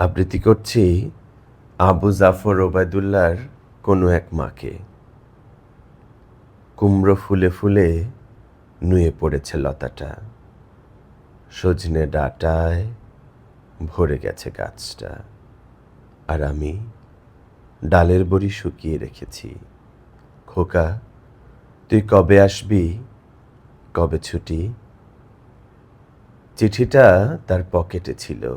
আবৃত্তি করছি আবু জাফর ওবায়দুল্লার কোনো এক মাকে। কুমড়ো ফুলে ফুলে নুয়ে পড়েছে লতাটা। সজনে ডাটায় ভরে গেছে গাছটা। আর আমি ডালের বড়ি শুকিয়ে রেখেছি। খোকা, তুই কবে আসবি? কবে ছুটি? চিঠিটা তার পকেটে ছিল।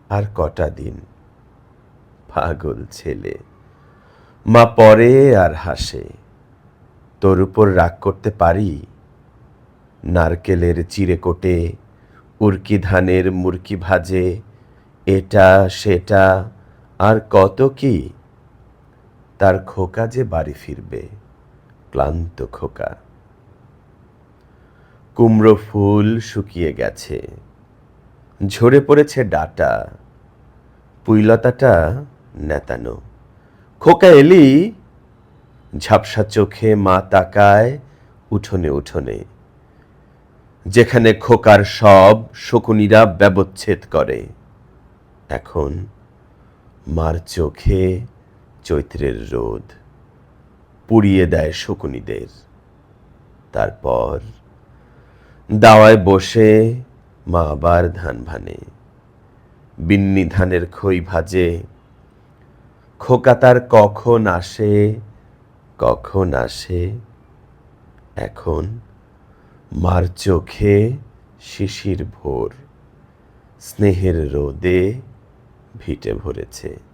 আর কটা দিন? পাগল ছেলে। মা পরে আর হাসে। তোর উপর রাগ করতে পারি? নারকেলের চিড়ে কোটে, উর্কি ধানের মুরকি ভাজে, এটা, সেটা, আর কত কি? তার খোকা যে বাড়ি ফিরবে, ক্লান্ত খোকা। কুমড়ো ফুল শুকিয়ে গেছে। ঝরে পড়েছে ডাটা। পুইলতাটা নেতানো। খোকা এলি, ঝাপসা চোখে মা তাকায় উঠোনে উঠোনে, যেখানে খোকার সব শকুনিরা ব্যবচ্ছেদ করে। এখন মার চোখে চৈত্রের রোদ পুড়িয়ে দেয় শকুনিদের। তারপর দাওয়ায় বসে মা আবার ধান ভানে বিন্নি ধানের খই ভাজে। খোকা তার কখন আসে কখন আসে? এখন মার চোখে শিশির ভোর, স্নেহের রোদে ভিটে ভরেছে।